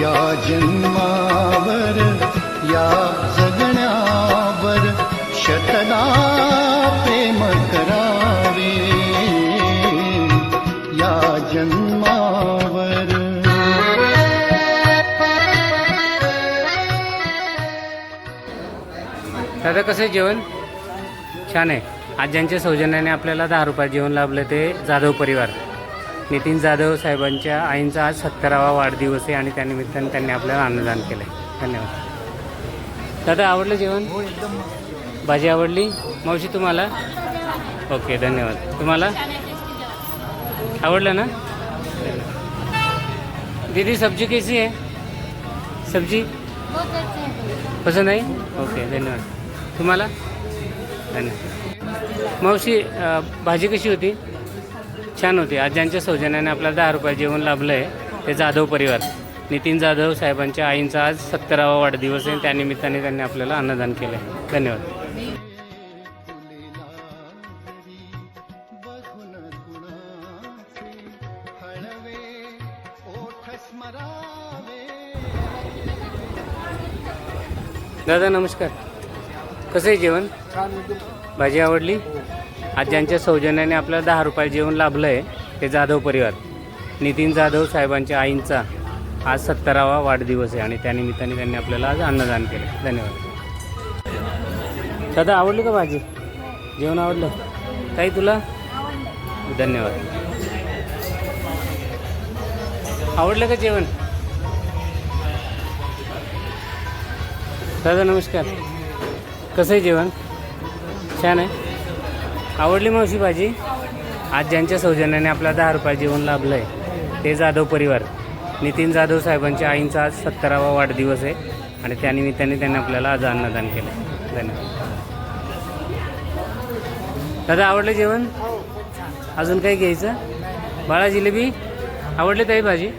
या जन्मावर या जगण्यावर शतदा प्रेम करावे. या जन्मावर. दादा कसं आहे जेवण? छान आहे. आज ज्यांच्या सौजन्याने आपल्याला दहा रुपयात जेवण लाभलं ते जाधव परिवार. नितीन जाधव साहेबांच्या आईंचा आज सत्तरावा वाढदिवस आहे आणि त्यानिमित्ताने त्यांनी आपल्याला अन्नदान केलं आहे धन्यवाद. दादा आवडलं जेवण? भाजी आवडली? मावशी तुम्हाला? ओके धन्यवाद. तुम्हाला? आवडलं ना? दीदी सब्जी कैसी है सब्जी? हैं पसंत आहे? ओके धन्यवाद. तुम्हाला? धन्यवाद. मावशी भाजी कशी होती? छान होती. आज ज्यांच्या सौजन्याने आपल्याला दहा रुपये जेवण लाभलं आहे ते जाधव परिवार. नितीन जाधव साहेबांच्या आईंचा आज सत्तरावा वाढदिवस आहे. त्यानिमित्ताने त्यांनी आपल्याला अन्नदान केलं आहे धन्यवाद. दादा नमस्कार. कसं आहे जेवण? भाजी आवडली? आज ज्यांच्या सौजन्याने आपल्याला दहा रुपये जेवण लाभलं आहे ते जाधव परिवार. नितीन जाधव साहेबांच्या आईंचा आज सत्तरावा वाढदिवस आहे आणि त्यानिमित्ताने त्यांनी आपल्याला आज अन्नदान केलं धन्यवाद. दादा आवडली का भाजी? जेवण आवडलं? काही तुला? धन्यवाद. आवडलं का जेवण? दादा नमस्कार. कसं आहे जेवण? छान आहे? आवडली मावशी भाजी? आज ज्यांच्या सौजन्याने आपला दहा रुपये जेवण लाभलं आहे ते जाधव परिवार. नितीन जाधव साहेबांच्या आईंचा आज सत्तरावा वाढदिवस आहे आणि त्यानिमित्ताने त्यांनी आपल्याला आज अन्नदान केलं आहे धन्यवाद. दादा आवडलं जेवण? अजून काही घ्यायचं? बाळा जिलेबी? आवडली ताई भाजी?